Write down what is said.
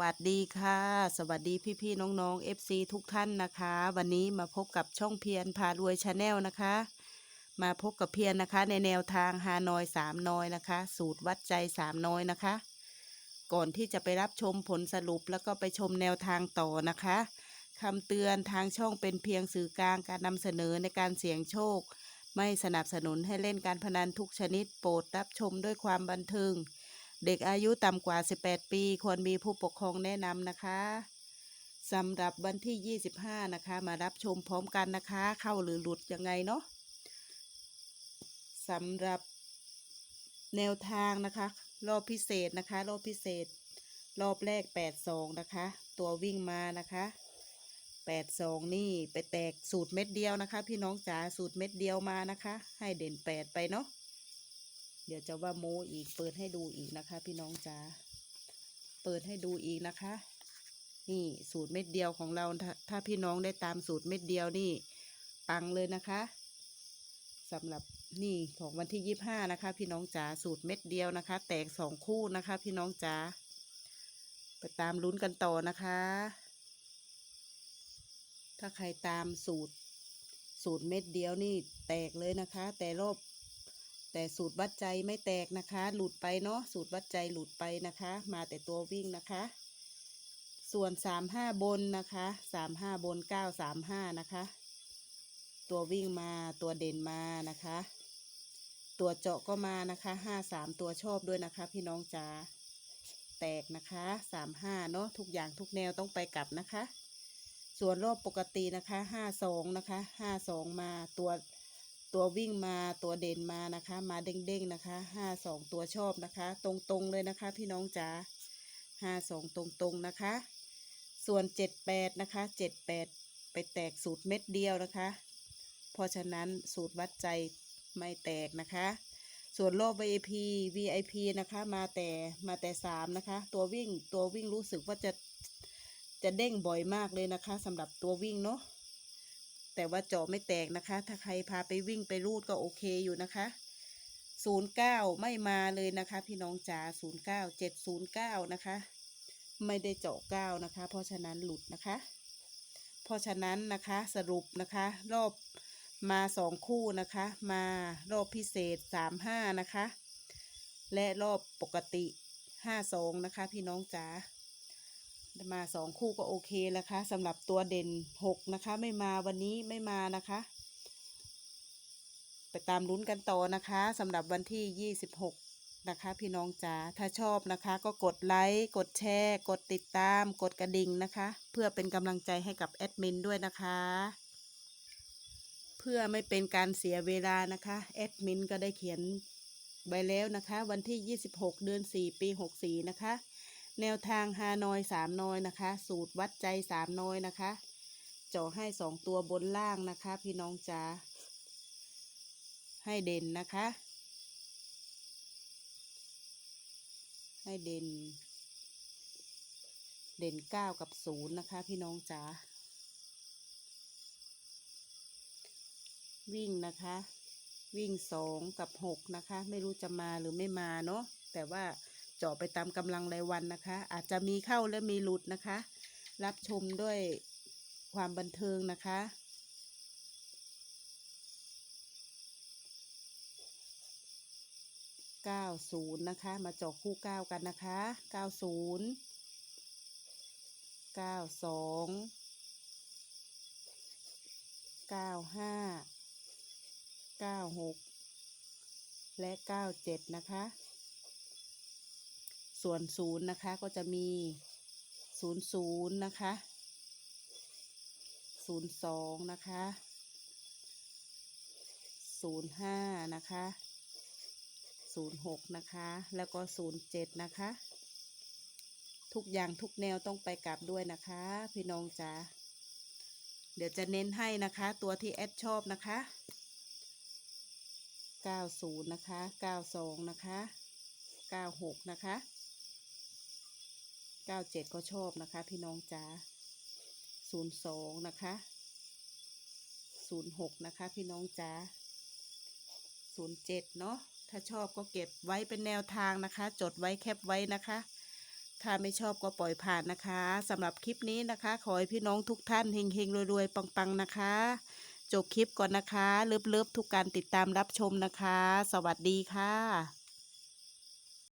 วัสดีค่ะ สวัสดีพี่ๆน้องๆ FC ทุกท่านนะคะ วันนี้มาพบกับช่องเพียรพารวยชาแนลนะคะ มาพบกับเพียรนะคะ ในแนวทางฮานอยสามนอยนะคะ สูตรวัดใจสามนอยนะคะ ก่อนที่จะไปรับชมผลสรุปแล้วก็ไปชมแนวทางต่อนะคะคำเตือนทางช่องเป็นเพียงสื่อกลางการนำเสนอในการเสี่ยงโชค ไม่สนับสนุนให้เล่นการพนันทุกชนิดโปรดรับชมด้วยความบันเทิง เด็กอายุต่ำกว่า 18 ปี ควรมีผู้ปกครองแนะนำนะคะสำหรับวันที่ 25 นะคะ มารับชมพร้อมกันนะคะ เข้าหรือหลุดยังไงเนาะสำหรับแนวทางนะคะ รอบพิเศษนะคะ รอบพิเศษ รอบแรก 82 นะคะ ตัววิ่งมานะคะ82 นี่ไปแตกสูตรเม็ดเดียวนะคะ พี่น้องจ๋าสูตรเม็ดเดียวมานะคะ ให้เด่น 8 ไปเนาะ เดี๋ยวจะว่าโมอีก เปิดให้ดูอีกนะคะ พี่น้องจ๋า เปิดให้ดูอีกนะคะ นี่สูตรเม็ดเดียวของเราถ้าถ้าพี่น้องได้ตามสูตรเม็ดเดียวนี่ ปังเลยนะคะสำหรับนี่ของวันที่ยี่ห้านะคะ พี่น้องจ๋าสูตรเม็ดเดียวนะคะ แตกสองคู่นะคะ พี่น้องจ๋าไปตามลุ้นกันต่อนะคะ ถ้าใครตามสูตร สูตรเม็ดเดียวนี่แตกเลยนะคะ แต่รอบ แต่สูตรวัดใจไม่แตกนะคะ หลุดไปเนาะสูตรวัดใจหลุดไปนะคะ มาแต่ตัววิ่งนะคะ ส่วนสามห้าบนนะคะสามห้าบนเก้าสามห้านะคะ ตัววิ่งมาตัวเด่นมานะคะ ตัวเจาะก็มานะคะห้าสามตัวชอบด้วยนะคะ พี่น้องจ๋าแตกนะคะสามห้าเนาะทุกอย่างทุกแนวต้องไปกลับนะคะ ส่วนรอบปกตินะคะห้าสองนะคะห้าสองมาตัว ตัววิ่งมาตัวเด่นมานะคะ มาเด้งๆนะคะห้าสองตัวชอบนะคะ ตรงๆเลยนะคะ พี่น้องจ๋าห้าสองตรงๆนะคะ ส่วนเจ็ดแปดนะคะเจ็ดแปดไปแตกสูตรเม็ดเดียวนะคะ เพราะฉะนั้นสูตรวัดใจไม่แตกนะคะ ส่วนรอบ VIP VIP นะคะมาแต่มาแต่สามนะคะ ตัววิ่งตัววิ่งรู้สึกว่าจะจะเด้งบ่อยมากเลยนะคะสำหรับตัววิ่งเนาะ แต่ว่าเจาะไม่แตกนะคะ ถ้าใครพาไปวิ่งไปรูดก็โอเคอยู่นะคะศูนย์เก้าไม่มาเลยนะคะ พี่น้องจ๋าศูนย์เก้าเจ็ดศูนย์เก้านะคะ ไม่ได้เจาะเก้านะคะ เพราะฉะนั้นหลุดนะคะ เพราะฉะนั้นนะคะสรุปนะคะ รอบมาสองคู่นะคะ มารอบพิเศษสามห้านะคะ และรอบปกติห้าสองนะคะ พี่น้องจ๋า มาสองคู่ก็โอเคแล้วคะสำหรับตัวเด่นหกนะคะ ไม่มาวันนี้ไม่มานะคะ ไปตามลุ้นกันต่อนะคะสำหรับวันที่ยี่สิบหกนะคะ พี่น้องจ๋าถ้าชอบนะคะ ก็กดไลค์กดแชร์ กดติดตาม กดกระดิ่งนะคะ เพื่อเป็นกำลังใจให้กับแอดมินด้วยนะคะ เพื่อไม่เป็นการเสียเวลานะคะแอดมินก็ได้เขียนไว้แล้วนะคะ วันที่ 26 เดือน 4 ปี 64 นะคะ แนวทางฮานอย3นอยนะคะ สูตรวัดใจ3นอยนะคะเจาะให้2ตัวบนล่างนะคะ พี่น้องจ๋าให้เด่นนะคะ ให้เด่น เด่น9กับ0นะคะ พี่น้องจ๋าวิ่งนะคะ วิ่งสองกับหกนะคะ ไม่รู้จะมาหรือไม่มาเนาะแต่ว่า เจาะไปตามกำลังรายวันนะคะ อาจจะมีเข้าและมีหลุดนะคะ รับชมด้วยความบันเทิงนะคะเก้าศูนย์นะคะ มาเจาะคู่เก้ากันนะคะเก้าศูนย์เก้าสองเก้าห้าเก้าหกและเก้าเจ็ดนะคะ ส่วนศูนย์นะคะก็จะมีศูนย์ศูนย์นะคะศูนย์สองนะคะศูนย์ห้านะคะศูนย์หกนะคะ แล้วก็ศูนย์เจ็ดนะคะ ทุกอย่างทุกแนวต้องไปกลับด้วยนะคะ พี่น้องจ๋าเดี๋ยวจะเน้นให้นะคะ ตัวที่แอดชอบนะคะ90นะคะ92นะคะ96นะคะ 97ก็ชอบนะคะ พี่น้องจ๋า02นะคะ06นะคะ พี่น้องจ๋า07เนาะถ้าชอบก็เก็บไว้เป็นแนวทางนะคะ จดไว้แคปไว้นะคะ ถ้าไม่ชอบก็ปล่อยผ่านนะคะสำหรับคลิปนี้นะคะ ขอให้พี่น้องทุกท่านเฮงๆรวยๆปังๆนะคะ จบคลิปก่อนนะคะเลิฟๆทุกการติดตามรับชมนะคะ สวัสดีค่ะ